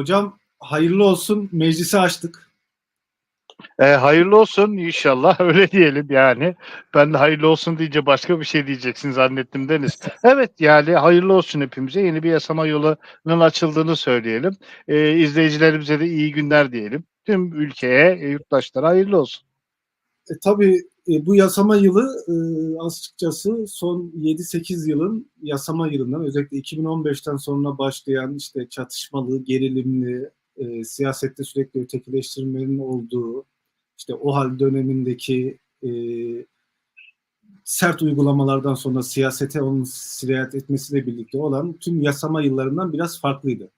Hocam hayırlı olsun. Meclisi açtık. E, hayırlı olsun inşallah öyle diyelim yani. Ben de hayırlı olsun deyince başka bir şey diyeceksin zannettim Deniz. Evet yani hayırlı olsun hepimize. Yeni bir yasama yolunun açıldığını söyleyelim. E, izleyicilerimize de iyi günler diyelim. Tüm ülkeye, e, yurttaşlara hayırlı olsun. E, tabii e, bu yasama yılı e, açıkçası son 7-8 yılın yasama yılından özellikle 2015'ten sonra başlayan işte çatışmalı, gerilimli, e, siyasette sürekli ötekileştirmenin olduğu, işte o hal dönemindeki e, sert uygulamalardan sonra siyasete onun sirayet etmesiyle birlikte olan tüm yasama yıllarından biraz farklıydı.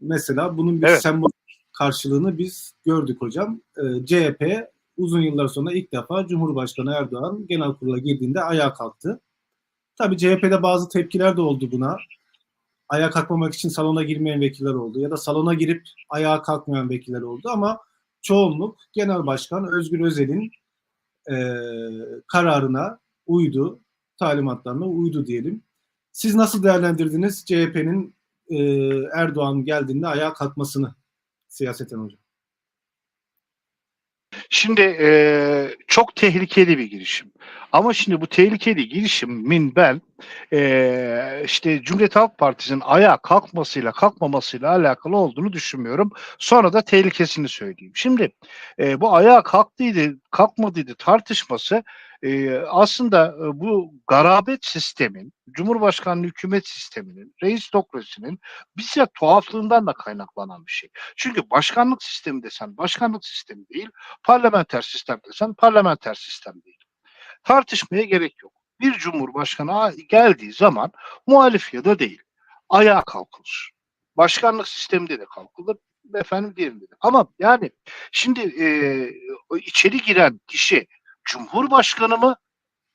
Mesela bunun bir Evet. sembol karşılığını biz gördük hocam. E, CHP uzun yıllar sonra ilk defa Cumhurbaşkanı Erdoğan genel kurula girdiğinde ayağa kalktı. Tabii CHP'de bazı tepkiler de oldu buna. Ayağa kalkmamak için salona girmeyen vekiller oldu ya da salona girip ayağa kalkmayan vekiller oldu ama çoğunluk Genel Başkan Özgür Özel'in e, kararına uydu, talimatlarına uydu diyelim. Siz nasıl değerlendirdiniz CHP'nin e, Erdoğan geldiğinde ayağa kalkmasını siyaseten hocam? Şimdi e, çok tehlikeli bir girişim. Ama şimdi bu tehlikeli girişimin ben e, işte Cumhuriyet Halk Partisi'nin ayağa kalkmasıyla kalkmamasıyla alakalı olduğunu düşünmüyorum. Sonra da tehlikesini söyleyeyim. Şimdi e, bu ayağa kalktıydı, kalkmadıydı tartışması e, aslında e, bu garabet sistemin, Cumhurbaşkanlığı hükümet sisteminin, reistokrasinin bize tuhaflığından da kaynaklanan bir şey. Çünkü başkanlık sistemi desen başkanlık sistemi değil, parlamenter sistem desen parlamenter sistem değil. Tartışmaya gerek yok. Bir cumhurbaşkanı geldiği zaman muhalif ya da değil. Ayağa kalkılır. Başkanlık sisteminde de kalkılır. Efendim diğerinde de. Ama yani şimdi e, içeri giren kişi Cumhurbaşkanı mı,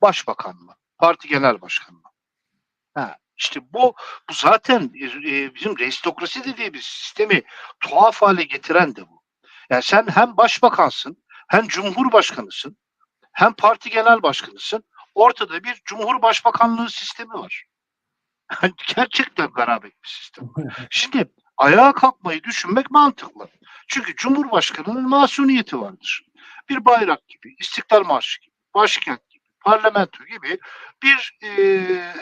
Başbakan mı, Parti Genel Başkanı mı? Ha, işte bu bu zaten e, bizim aristokrasi dediği bir sistemi tuhaf hale getiren de bu. Yani sen hem başbakansın, hem cumhurbaşkanısın, hem parti genel başkanısın. Ortada bir cumhurbaşbakanlığı sistemi var. Yani gerçekten garabet bir sistem. Şimdi ayağa kalkmayı düşünmek mantıklı. Çünkü cumhurbaşkanının masumiyeti vardır. Bir bayrak gibi, istiklal marşı gibi, başkent gibi, parlamento gibi bir e,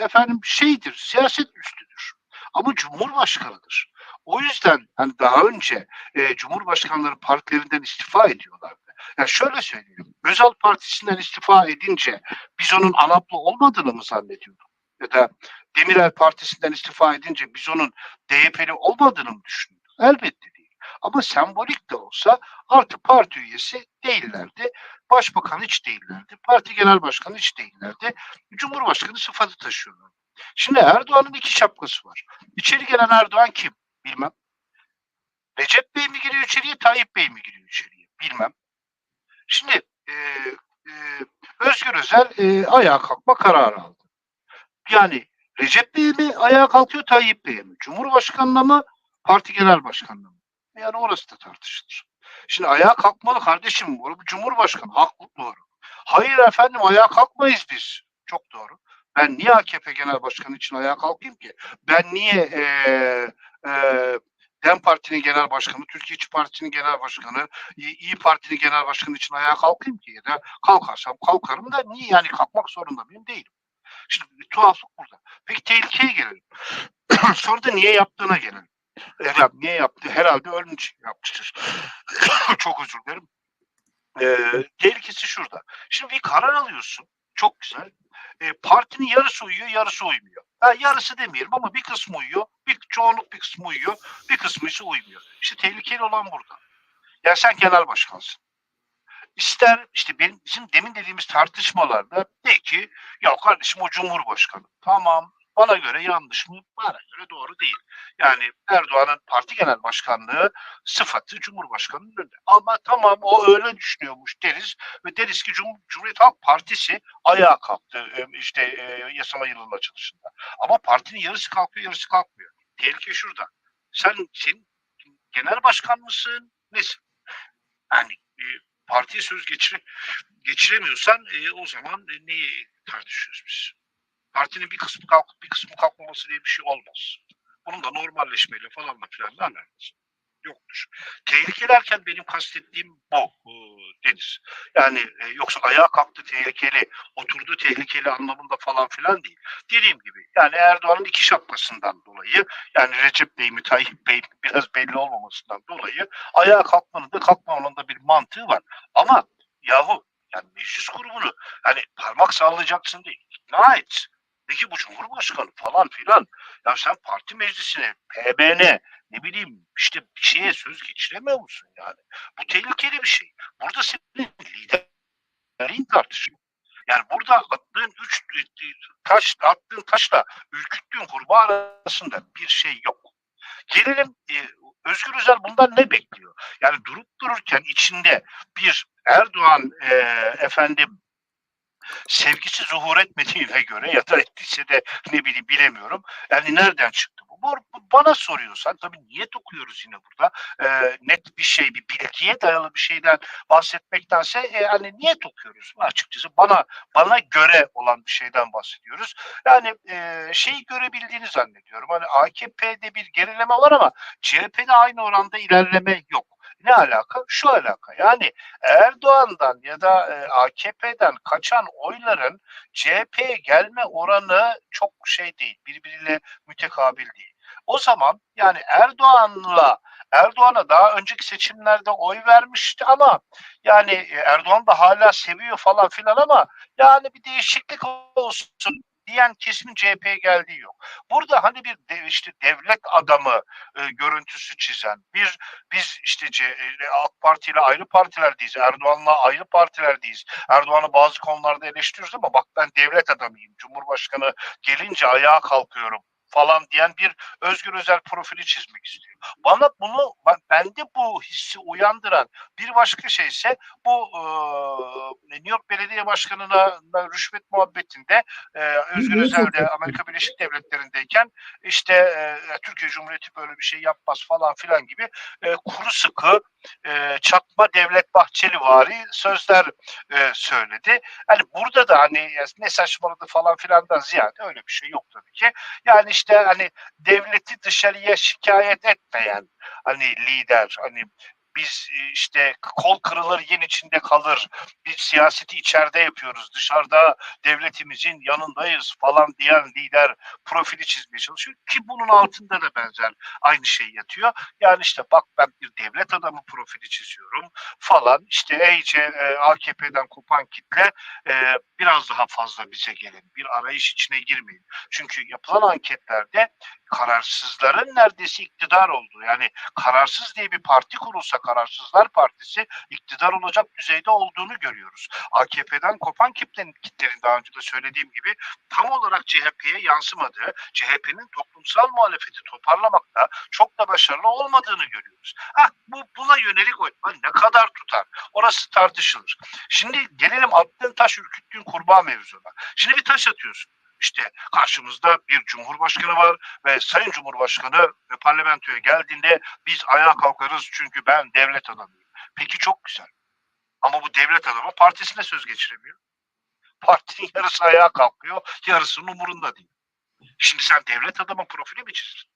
efendim şeydir, siyaset üstüdür. Ama cumhurbaşkanıdır. O yüzden hani daha önce e, cumhurbaşkanları partilerinden istifa ediyorlardı. Yani şöyle söyleyeyim. Özal Partisi'nden istifa edince biz onun anaplı olmadığını mı zannediyorduk? Ya da Demirel Partisi'nden istifa edince biz onun DYP'li olmadığını mı düşünüyorduk? Elbette. Ama sembolik de olsa artık parti üyesi değillerdi. Başbakan hiç değillerdi. Parti genel başkanı hiç değillerdi. Cumhurbaşkanı sıfatı taşıyorlardı. Şimdi Erdoğan'ın iki şapkası var. İçeri gelen Erdoğan kim? Bilmem. Recep Bey mi giriyor içeriye, Tayyip Bey mi giriyor içeriye? Bilmem. Şimdi e, e, Özgür Özel e, ayağa kalkma kararı aldı. Yani Recep Bey mi ayağa kalkıyor, Tayyip Bey mi? Cumhurbaşkanına mı, parti genel başkanına mı? Yani orası da tartışılır. Şimdi ayağa kalkmalı kardeşim. Cumhurbaşkanı haklı doğru. Hayır efendim ayağa kalkmayız biz. Çok doğru. Ben niye AKP Genel Başkanı için ayağa kalkayım ki? Ben niye e, e, DEM Parti'nin genel başkanı, Türkiye İşçi Partisi'nin genel başkanı, İyi, Parti'nin genel başkanı için ayağa kalkayım ki? Ya da kalkarsam kalkarım da niye yani kalkmak zorunda mıyım? Değilim. Şimdi tuhaflık burada. Peki tehlikeye gelelim. Sonra da niye yaptığına gelelim. Ya, niye yaptı? Herhalde ölüm için yapmıştır. Çok özür dilerim. Ee, tehlikesi şurada. Şimdi bir karar alıyorsun. Çok güzel. Ee, partinin yarısı uyuyor, yarısı uymuyor. Ha, yarısı demeyelim ama bir kısmı uyuyor, bir çoğunluk bir kısmı uyuyor, bir kısmı ise uymuyor. İşte tehlikeli olan burada. Ya sen genel başkansın. İster işte benim bizim demin dediğimiz tartışmalarda de ki ya kardeşim o cumhurbaşkanı. Tamam bana göre yanlış mı? Bana göre doğru değil. Yani Erdoğan'ın parti genel başkanlığı sıfatı Cumhurbaşkanı'nın önünde. Ama tamam o öyle düşünüyormuş deriz ve deriz ki Cum Cumhuriyet Halk Partisi ayağa kalktı e, işte e, yasama yılının açılışında. Ama partinin yarısı kalkıyor yarısı kalkmıyor. Tehlike şurada. Sen, sen genel başkan mısın? Nesin? Yani e, partiye söz geçire, geçiremiyorsan e, o zaman e, neyi tartışıyoruz biz? Partinin bir kısmı kalkıp bir kısmı kalkmaması diye bir şey olmaz. Bunun da normalleşmeyle falanla filanla alakası. yoktur. Tehlikeli derken benim kastettiğim bu e, Deniz. Yani e, yoksa ayağa kalktı tehlikeli, oturdu tehlikeli anlamında falan filan değil. Dediğim gibi yani Erdoğan'ın iki şapkasından dolayı yani Recep Bey mi Tayyip Bey biraz belli olmamasından dolayı ayağa kalkmanın da kalkmamanın da bir mantığı var. Ama yahu yani meclis grubunu hani parmak sallayacaksın değil ikna et. Peki bu Cumhurbaşkanı falan filan. Ya sen parti meclisine, PBN, ne bileyim işte bir şeye söz geçiremiyor musun yani? Bu tehlikeli bir şey. Burada senin liderliğin tartışıyor. Yani burada attığın üç taş, attığın taşla ürküttüğün kurbağa arasında bir şey yok. Gelelim e, Özgür Özel bundan ne bekliyor? Yani durup dururken içinde bir Erdoğan e, efendim sevgisi zuhur etmediğine göre ya da ettiyse de ne bileyim bilemiyorum. Yani nereden çıktı bu? Bu, bu bana soruyorsan tabii niyet okuyoruz yine burada. Ee, net bir şey, bir bilgiye dayalı bir şeyden bahsetmektense e, hani niyet okuyoruz. Açıkçası bana bana göre olan bir şeyden bahsediyoruz. Yani e, şeyi görebildiğini zannediyorum. Hani AKP'de bir gerileme var ama CHP'de aynı oranda ilerleme yok. Ne alaka? Şu alaka. Yani Erdoğan'dan ya da e, AKP'den kaçan oyların CHP'ye gelme oranı çok şey değil. Birbiriyle mütekabil değil. O zaman yani Erdoğan'la Erdoğan'a daha önceki seçimlerde oy vermişti ama yani e, Erdoğan da hala seviyor falan filan ama yani bir değişiklik olsun diyen kesimin CHP'ye geldiği yok. Burada hani bir de, işte devlet adamı e, görüntüsü çizen, bir biz işte C, e, AK Parti ile ayrı partilerdeyiz, Erdoğan'la ayrı partilerdeyiz. Erdoğan'ı bazı konularda eleştiriyoruz ama bak ben devlet adamıyım. Cumhurbaşkanı gelince ayağa kalkıyorum falan diyen bir Özgür Özel profili çizmek istiyor. Bana bunu bende bu hissi uyandıran bir başka şey ise bu e, New York Belediye Başkanı'na rüşvet muhabbetinde e, Özgür Özel de Amerika Birleşik Devletleri'ndeyken işte e, Türkiye Cumhuriyeti böyle bir şey yapmaz falan filan gibi e, kuru sıkı e, çakma devlet bahçeli vari sözler e, söyledi. Hani burada da hani ne saçmaladı falan filandan ziyade öyle bir şey yok tabii ki. Yani işte hani devleti dışarıya şikayet etmeyen hani lider hani biz işte kol kırılır yen içinde kalır. Biz siyaseti içeride yapıyoruz. Dışarıda devletimizin yanındayız falan diyen lider profili çizmeye çalışıyor ki bunun altında da benzer aynı şey yatıyor. Yani işte bak ben bir devlet adamı profili çiziyorum falan. İşte iyice e, AKP'den kopan kitle e, biraz daha fazla bize gelin. Bir arayış içine girmeyin. Çünkü yapılan anketlerde kararsızların neredeyse iktidar olduğu yani kararsız diye bir parti kurulsa Kararsızlar Partisi iktidar olacak düzeyde olduğunu görüyoruz. AKP'den kopan kitlenin, kitlerin daha önce de söylediğim gibi tam olarak CHP'ye yansımadığı, CHP'nin toplumsal muhalefeti toparlamakta çok da başarılı olmadığını görüyoruz. Ha, bu buna yönelik oy ne kadar tutar? Orası tartışılır. Şimdi gelelim attığın taş ürküttüğün kurbağa mevzuna. Şimdi bir taş atıyorsun. İşte karşımızda bir cumhurbaşkanı var ve Sayın Cumhurbaşkanı parlamentoya geldiğinde biz ayağa kalkarız çünkü ben devlet adamıyım. Peki çok güzel. Ama bu devlet adamı partisine söz geçiremiyor. Partinin yarısı ayağa kalkıyor, yarısının umurunda değil. Şimdi sen devlet adamı profili mi çizdin?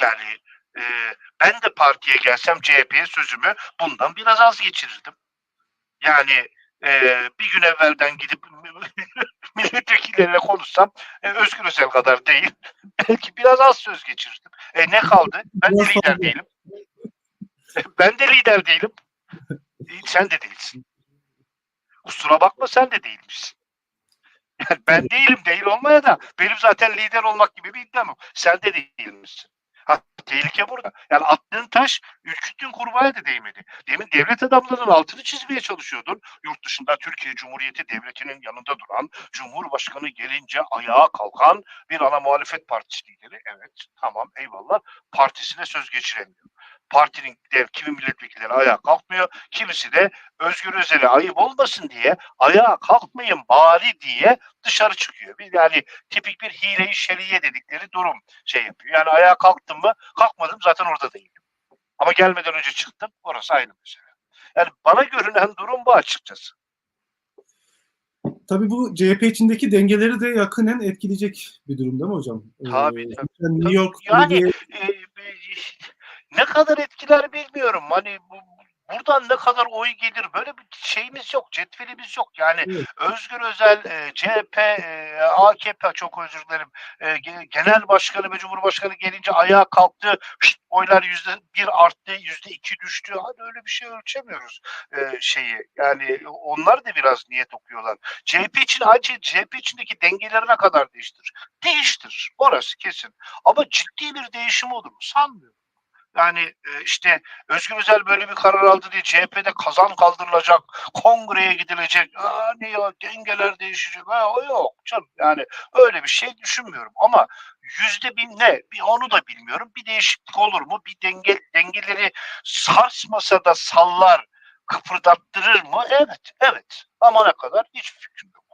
Yani e, ben de partiye gelsem CHP'ye sözümü bundan biraz az geçirirdim. Yani e, bir gün evvelden gidip milletvekilleriyle konuşsam e, Özgür Özel kadar değil. Belki biraz az söz geçirdim. E, ne kaldı? Ben de lider değilim. Ben de lider değilim. Sen de değilsin. Kusura bakma sen de değilmişsin. Yani ben değilim değil olmaya da benim zaten lider olmak gibi bir iddiam yok. Sen de değilmişsin. Ha, tehlike burada. Yani attığın taş ürküttüğün kurbağaya da değmedi. Demin devlet adamlarının altını çizmeye çalışıyordun. Yurt dışında Türkiye Cumhuriyeti Devleti'nin yanında duran, Cumhurbaşkanı gelince ayağa kalkan bir ana muhalefet partisi lideri. Evet tamam eyvallah. Partisine söz geçiremiyor. Partinin dev kimi milletvekilleri ayağa kalkmıyor. Kimisi de Özgür Özel'e ayıp olmasın diye ayağa kalkmayın bari diye dışarı çıkıyor. Yani tipik bir hile-i şeriye dedikleri durum şey yapıyor. Yani ayağa kalktım mı kalkmadım zaten orada değilim. Ama gelmeden önce çıktım orası ayrı mesele. Yani bana görünen durum bu açıkçası. Tabii bu CHP içindeki dengeleri de yakinen etkileyecek bir durum değil mi hocam? Tabii. Ee, tabii. New York yani Belediye... e, ne kadar etkiler bilmiyorum. Hani bu, buradan ne kadar oy gelir böyle bir şeyimiz yok, cetvelimiz yok. Yani Evet. Özgür Özel, e, CHP, e, AKP çok özür dilerim. E, ge- genel başkanı ve cumhurbaşkanı gelince ayağa kalktı. Şşt, oylar yüzde bir arttı, yüzde iki düştü. Hani öyle bir şey ölçemiyoruz e, şeyi. Yani onlar da biraz niyet okuyorlar. CHP için ayrıca CHP içindeki dengelerine kadar değiştir. Değiştir. Orası kesin. Ama ciddi bir değişim olur mu? Sanmıyorum. Yani e, işte Özgür Özel böyle bir karar aldı diye CHP'de kazan kaldırılacak, kongreye gidilecek, ne ya dengeler değişecek, ha, o yok canım. Yani öyle bir şey düşünmüyorum ama yüzde bin ne? Bir onu da bilmiyorum. Bir değişiklik olur mu? Bir denge dengeleri sarsmasa da sallar, kıpırdattırır mı? Evet, evet. Ama ne kadar? Hiç fikrim yok.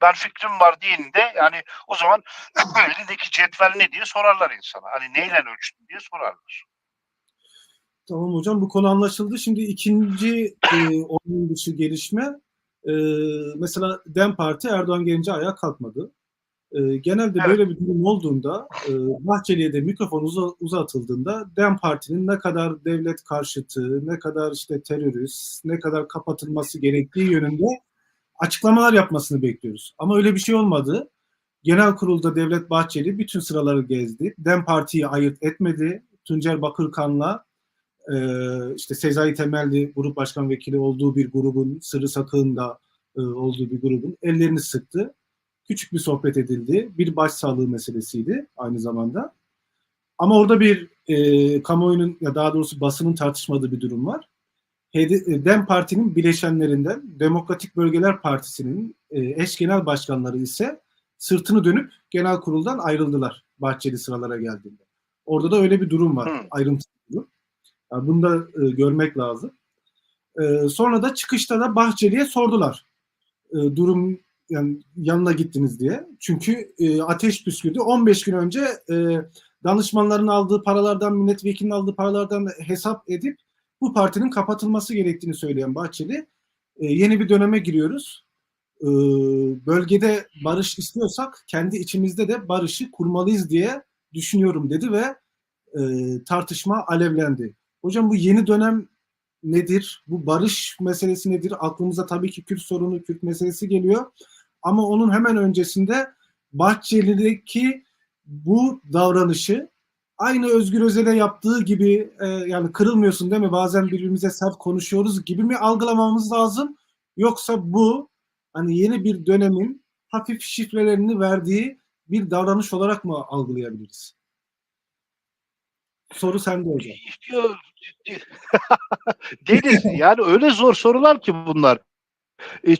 Ben fikrim var diyende yani o zaman elindeki cetvel ne diye sorarlar insana. Hani neyle ölçtün diye sorarlar. Tamam hocam bu konu anlaşıldı. Şimdi ikinci e, oyun dışı gelişme e, mesela DEM Parti Erdoğan gelince ayağa kalkmadı. E, genelde Evet. böyle bir durum olduğunda e, Bahçeli'ye de mikrofon uza- uzatıldığında DEM Parti'nin ne kadar devlet karşıtı, ne kadar işte terörist, ne kadar kapatılması gerektiği yönünde açıklamalar yapmasını bekliyoruz. Ama öyle bir şey olmadı. Genel kurulda Devlet Bahçeli bütün sıraları gezdi. DEM Parti'yi ayırt etmedi. Tuncer Bakırkan'la e, işte Sezai Temelli grup başkan vekili olduğu bir grubun, Sırrı Sakı'nın da e, olduğu bir grubun ellerini sıktı. Küçük bir sohbet edildi. Bir başsağlığı meselesiydi aynı zamanda. Ama orada bir e, kamuoyunun ya daha doğrusu basının tartışmadığı bir durum var. HD, DEM Parti'nin bileşenlerinden Demokratik Bölgeler Partisi'nin e, eş genel başkanları ise sırtını dönüp genel kuruldan ayrıldılar Bahçeli sıralara geldiğinde. Orada da öyle bir durum var. Hı. Ayrıntılı bir durum. Yani bunu da e, görmek lazım. E, sonra da çıkışta da Bahçeli'ye sordular. E, durum yani yanına gittiniz diye. Çünkü e, ateş püskürdü. 15 gün önce e, danışmanların aldığı paralardan, milletvekilinin aldığı paralardan hesap edip bu partinin kapatılması gerektiğini söyleyen Bahçeli e, yeni bir döneme giriyoruz. E, bölgede barış istiyorsak kendi içimizde de barışı kurmalıyız diye düşünüyorum dedi ve e, tartışma alevlendi. Hocam bu yeni dönem nedir? Bu barış meselesi nedir? Aklımıza tabii ki Kürt sorunu, Kürt meselesi geliyor. Ama onun hemen öncesinde Bahçeli'deki bu davranışı aynı Özgür Özel'e yaptığı gibi e, yani kırılmıyorsun değil mi? Bazen birbirimize sert konuşuyoruz gibi mi algılamamız lazım? Yoksa bu hani yeni bir dönemin hafif şifrelerini verdiği bir davranış olarak mı algılayabiliriz? Soru sende hocam. Yok. Deniz yani öyle zor sorular ki bunlar. E,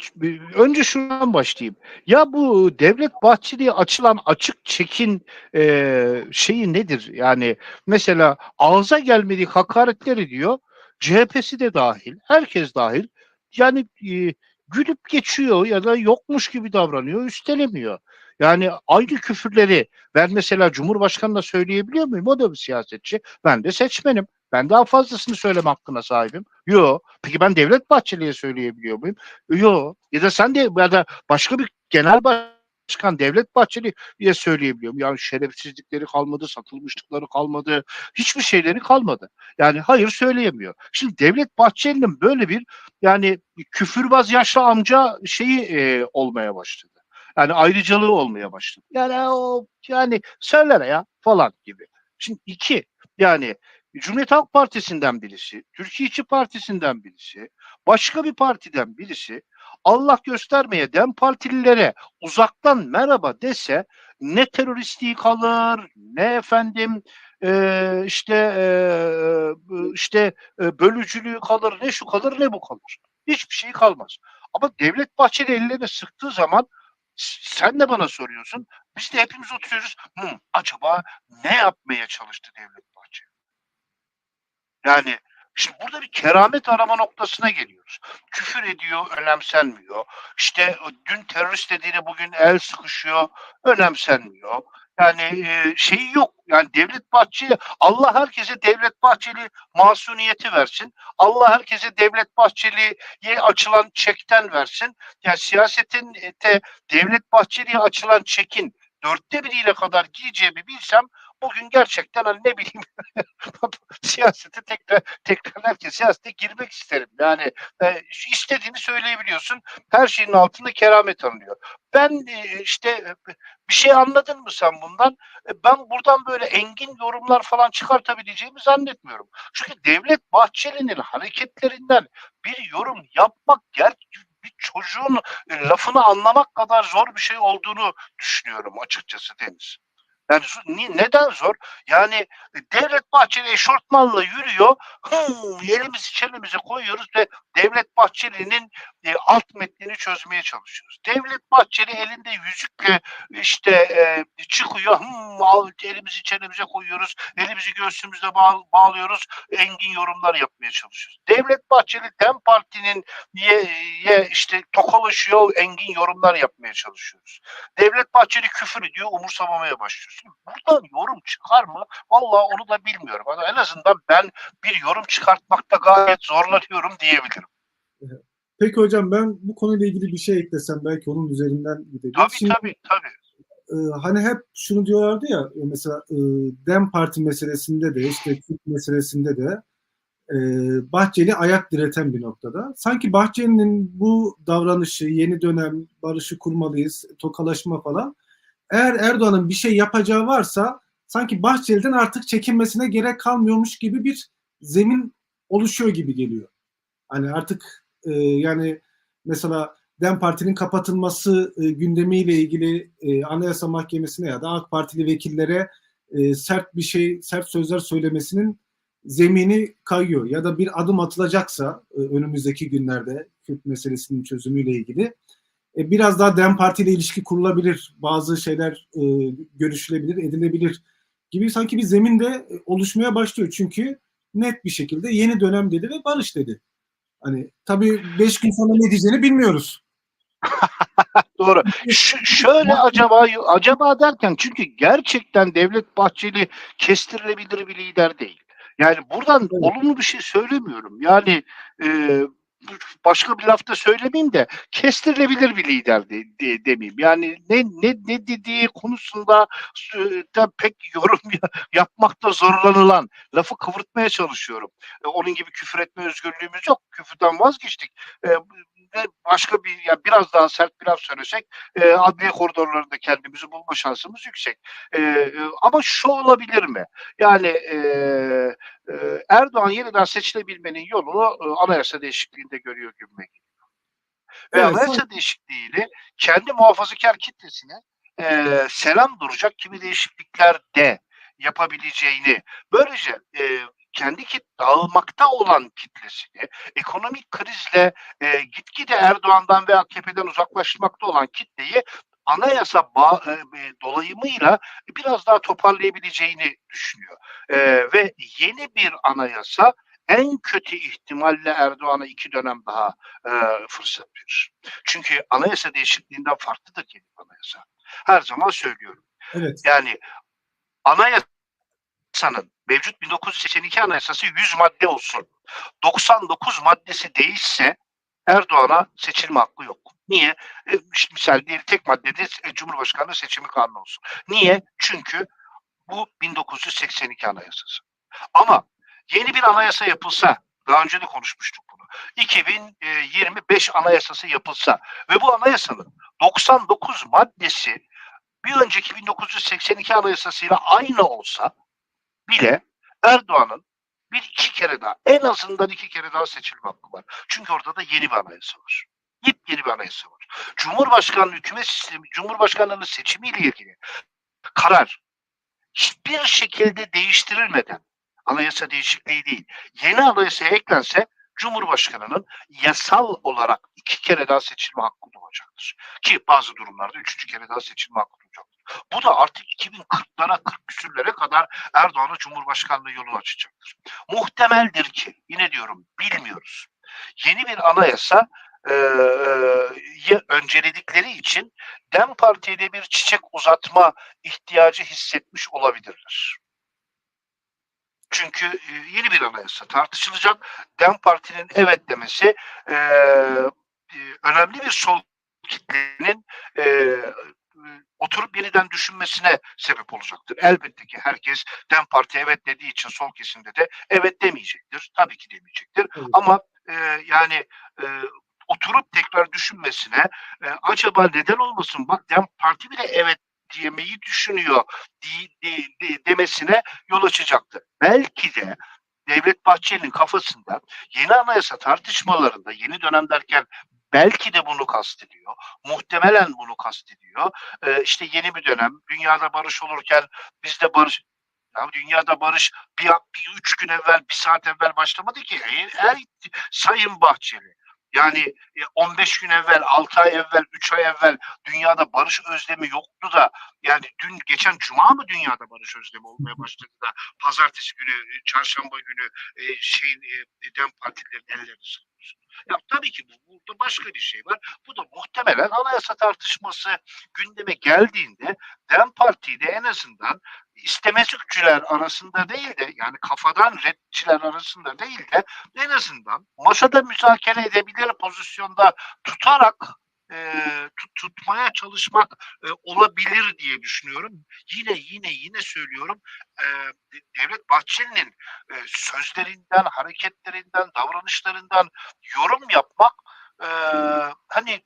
önce şundan başlayayım. Ya bu Devlet Bahçeli'ye açılan açık çekin e, şeyi nedir? Yani mesela ağza gelmedik hakaretleri diyor. CHP'si de dahil, herkes dahil. Yani e, gülüp geçiyor ya da yokmuş gibi davranıyor, üstelemiyor. Yani aynı küfürleri ben mesela Cumhurbaşkanı'na söyleyebiliyor muyum? O da bir siyasetçi. Ben de seçmenim. Ben daha fazlasını söyleme hakkına sahibim. Yo. Peki ben Devlet Bahçeli'ye söyleyebiliyor muyum? Yo. Ya da sen de ya da başka bir genel başkan Devlet Bahçeli'ye söyleyebiliyor muyum? Yani şerefsizlikleri kalmadı, satılmışlıkları kalmadı. Hiçbir şeyleri kalmadı. Yani hayır söyleyemiyor. Şimdi Devlet Bahçeli'nin böyle bir yani küfürbaz yaşlı amca şeyi e, olmaya başladı. Yani ayrıcalığı olmaya başladı. Yani o yani söyler ya falan gibi. Şimdi iki yani Cumhuriyet Halk Partisi'nden birisi, Türkiye İşçi Partisi'nden birisi, başka bir partiden birisi Allah göstermeye dem partililere uzaktan merhaba dese ne teröristliği kalır, ne efendim e, işte e, işte e, bölücülüğü kalır, ne şu kalır ne bu kalır. Hiçbir şey kalmaz. Ama Devlet Bahçeli ellerine sıktığı zaman sen de bana soruyorsun. Biz de hepimiz oturuyoruz. Hı, acaba ne yapmaya çalıştı Devlet Bahçeli? Yani şimdi burada bir keramet arama noktasına geliyoruz. Küfür ediyor, önemsenmiyor. İşte dün terörist dediğine bugün el sıkışıyor, önemsenmiyor. Yani e, şeyi yok. Yani Devlet Bahçeli, Allah herkese Devlet Bahçeli masuniyeti versin. Allah herkese Devlet Bahçeli'ye açılan çekten versin. Yani siyasetin de Devlet Bahçeli'ye açılan çekin dörtte biriyle kadar gideceğimi bilsem bugün gerçekten hani ne bileyim siyasete tekrar tekrar herkes siyasete girmek isterim. Yani e, istediğini söyleyebiliyorsun. Her şeyin altında keramet anılıyor. Ben e, işte e, bir şey anladın mı sen bundan? E, Ben buradan böyle engin yorumlar falan çıkartabileceğimi zannetmiyorum. Çünkü Devlet Bahçeli'nin hareketlerinden bir yorum yapmak ger bir çocuğun e, lafını anlamak kadar zor bir şey olduğunu düşünüyorum açıkçası Deniz. Yani ni- neden zor? Yani e, Devlet Bahçeli eşortmanla yürüyor. Hımm, elimizi çenemize koyuyoruz ve Devlet Bahçeli'nin e, alt metnini çözmeye çalışıyoruz. Devlet Bahçeli elinde yüzükle işte e, çıkıyor. Hımm, al, elimizi çenemize koyuyoruz. Elimizi göğsümüzde bağ- bağlıyoruz. Engin yorumlar yapmaya çalışıyoruz. Devlet Bahçeli Dem Parti'nin ye, ye işte tokalaşıyor. Engin yorumlar yapmaya çalışıyoruz. Devlet Bahçeli küfür ediyor. Umursamamaya başlıyorsun. Buradan yorum çıkar mı? Vallahi onu da bilmiyorum. Ama en azından ben bir yorum çıkartmakta gayet zorlanıyorum diyebilirim. Peki hocam ben bu konuyla ilgili bir şey eklesem belki onun üzerinden gidebiliriz. Tabii Şimdi, tabii tabii. e, hani hep şunu diyorlardı ya e, mesela e, Dem Parti meselesinde de işte Kürt meselesinde de e, Bahçeli ayak direten bir noktada. Sanki Bahçeli'nin bu davranışı, yeni dönem barışı kurmalıyız, tokalaşma falan. Eğer Erdoğan'ın bir şey yapacağı varsa sanki Bahçeli'den artık çekinmesine gerek kalmıyormuş gibi bir zemin oluşuyor gibi geliyor. Hani artık e, yani mesela Dem Parti'nin kapatılması e, gündemiyle ilgili e, Anayasa Mahkemesi'ne ya da AK Partili vekillere e, sert bir şey, sert sözler söylemesinin zemini kayıyor. Ya da bir adım atılacaksa e, önümüzdeki günlerde Kürt meselesinin çözümüyle ilgili e, biraz daha Dem Parti ile ilişki kurulabilir, bazı şeyler e, görüşülebilir, edilebilir gibi sanki bir zemin de e, oluşmaya başlıyor. Çünkü net bir şekilde yeni dönem dedi ve barış dedi. Hani tabii beş gün sonra ne diyeceğini bilmiyoruz. Doğru. Ş- şöyle acaba acaba derken çünkü gerçekten Devlet Bahçeli kestirilebilir bir lider değil. Yani buradan Evet. olumlu bir şey söylemiyorum. Yani e, başka bir lafta söylemeyeyim de kestirilebilir bir lider de, de- demeyeyim. Yani ne ne ne dediği konusunda e, da pek yorum ya- yapmakta zorlanılan lafı kıvırtmaya çalışıyorum. E, onun gibi küfür etme özgürlüğümüz yok. Küfürden vazgeçtik. E, başka bir ya biraz daha sert bir laf söylesek e, adliye koridorlarında kendimizi bulma şansımız yüksek. E, e, ama şu olabilir mi? Yani e, Erdoğan yeniden seçilebilmenin yolunu e, anayasa değişikliğinde görüyor gibime geliyor. Ve Evet, anayasa değişikliğiyle kendi muhafazakar kitlesine e, selam duracak kimi değişiklikler de yapabileceğini böylece e, kendi kit dağılmakta olan kitlesini ekonomik krizle e, gitgide Erdoğan'dan ve AKP'den uzaklaşmakta olan kitleyi anayasa bağ, e, e, dolayımıyla biraz daha toparlayabileceğini düşünüyor. E, ve yeni bir anayasa en kötü ihtimalle Erdoğan'a iki dönem daha e, fırsat verir. Çünkü anayasa değişikliğinden farklıdır yeni anayasa. Her zaman söylüyorum. Evet. Yani anayasanın mevcut 1982 anayasası 100 madde olsun. 99 maddesi değişse Erdoğan'a seçilme hakkı yok. Niye? E, işte tek maddede e, Cumhurbaşkanlığı seçimi kanunu olsun. Niye? Çünkü bu 1982 anayasası. Ama yeni bir anayasa yapılsa, daha önce de konuşmuştuk bunu. 2025 anayasası yapılsa ve bu anayasanın 99 maddesi bir önceki 1982 anayasasıyla aynı olsa bile Erdoğan'ın bir iki kere daha en azından iki kere daha seçilme hakkı var. Çünkü orada da yeni bir anayasa var. Yepyeni bir anayasa var. Cumhurbaşkanlığı hükümet sistemi, Cumhurbaşkanlığının seçimiyle ilgili karar hiçbir şekilde değiştirilmeden anayasa değişikliği değil. Yeni anayasaya eklense Cumhurbaşkanının yasal olarak iki kere daha seçilme hakkı doğacaktır. Ki bazı durumlarda üçüncü kere daha seçilme hakkı doğacaktır. Bu da artık 2040'lara 40 küsürlere kadar Erdoğan'a Cumhurbaşkanlığı yolu açacaktır. Muhtemeldir ki, yine diyorum bilmiyoruz. Yeni bir anayasa e, e, önceledikleri için DEM Parti'de bir çiçek uzatma ihtiyacı hissetmiş olabilirler. Çünkü e, yeni bir anayasa tartışılacak. DEM Parti'nin evet demesi e, e, önemli bir sol kitlenin e, oturup yeniden düşünmesine sebep olacaktır. Elbette ki herkes DEM Parti evet dediği için sol kesimde de evet demeyecektir. Tabii ki demeyecektir. Evet. Ama e, yani e, oturup tekrar düşünmesine e, acaba neden olmasın bak DEM Parti bile evet diyemeyi düşünüyor di- di- di- demesine yol açacaktır. Belki de Devlet Bahçeli'nin kafasında yeni anayasa tartışmalarında yeni dönem derken belki de bunu kastediyor. Muhtemelen bunu kastediyor. Ee, işte yeni bir dönem. Dünyada barış olurken bizde barış ya dünyada barış bir, bir üç gün evvel, bir saat evvel başlamadı ki. E, Ey, Sayın Bahçeli. Yani e, 15 gün evvel, 6 ay evvel, 3 ay evvel dünyada barış özlemi yoktu da yani dün geçen cuma mı dünyada barış özlemi olmaya başladı da pazartesi günü, e, çarşamba günü e, şeyin e, Dem partilerin ellerini sıkıyorsun. Ya tabii ki bu, burada başka bir şey var. Bu da muhtemelen anayasa tartışması gündeme geldiğinde Dem Parti'yi de en azından istemezlikçiler arasında değil de yani kafadan redçiler arasında değil de en azından masada müzakere edebilir pozisyonda tutarak e, tut- tutmaya çalışmak e, olabilir diye düşünüyorum. Yine yine yine söylüyorum e, Devlet Bahçeli'nin e, sözlerinden, hareketlerinden, davranışlarından yorum yapmak e, hani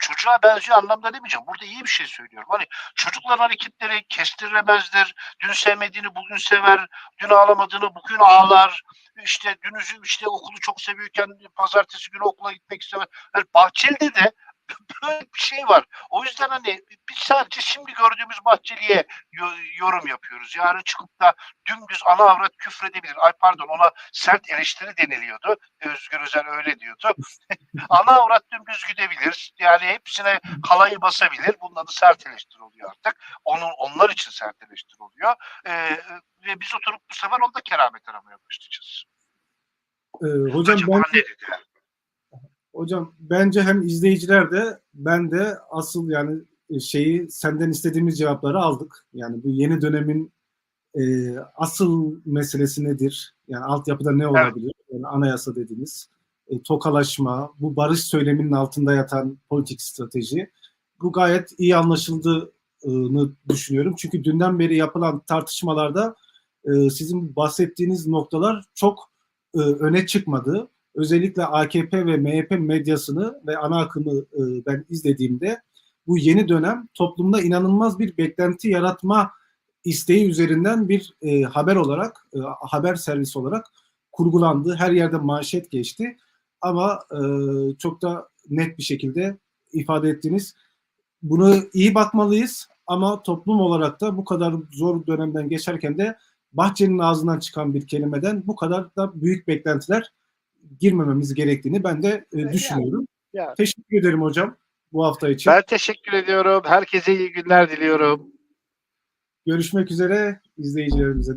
çocuğa benziyor anlamda demeyeceğim. Burada iyi bir şey söylüyorum. Hani çocukların hareketleri kestirilemezdir. Dün sevmediğini bugün sever. Dün ağlamadığını bugün ağlar. İşte dün işte okulu çok seviyorken pazartesi günü okula gitmek istemez. Yani Bahçeli'de de böyle bir şey var. O yüzden hani biz sadece şimdi gördüğümüz Bahçeli'ye yo- yorum yapıyoruz. Yarın çıkıp da dümdüz ana avrat küfredebilir. Ay pardon ona sert eleştiri deniliyordu. Özgür Özel öyle diyordu. ana avrat dümdüz gidebilir. Yani hepsine kalayı basabilir. Bunun adı sert eleştiri oluyor artık. Onun, onlar için sert eleştiri oluyor. Ee, ve biz oturup bu sefer onda keramet aramaya başlayacağız. Ee, hocam Acaba ben ne dedi? Hocam bence hem izleyiciler de ben de asıl yani e, şeyi senden istediğimiz cevapları aldık. Yani bu yeni dönemin e, asıl meselesi nedir? Yani altyapıda ne olabilir? Yani anayasa dediğimiz e, tokalaşma, bu barış söyleminin altında yatan politik strateji. Bu gayet iyi anlaşıldığını düşünüyorum. Çünkü dünden beri yapılan tartışmalarda e, sizin bahsettiğiniz noktalar çok e, öne çıkmadı özellikle AKP ve MHP medyasını ve ana akımı e, ben izlediğimde bu yeni dönem toplumda inanılmaz bir beklenti yaratma isteği üzerinden bir e, haber olarak, e, haber servisi olarak kurgulandı. Her yerde manşet geçti. Ama çok da net bir şekilde ifade ettiniz. Bunu iyi bakmalıyız ama toplum olarak da bu kadar zor dönemden geçerken de Bahçeli'nin ağzından çıkan bir kelimeden bu kadar da büyük beklentiler girmememiz gerektiğini ben de e, düşünüyorum. yani. Teşekkür ederim hocam bu hafta için. Ben teşekkür ediyorum. Herkese iyi günler diliyorum. Görüşmek üzere izleyicilerimize.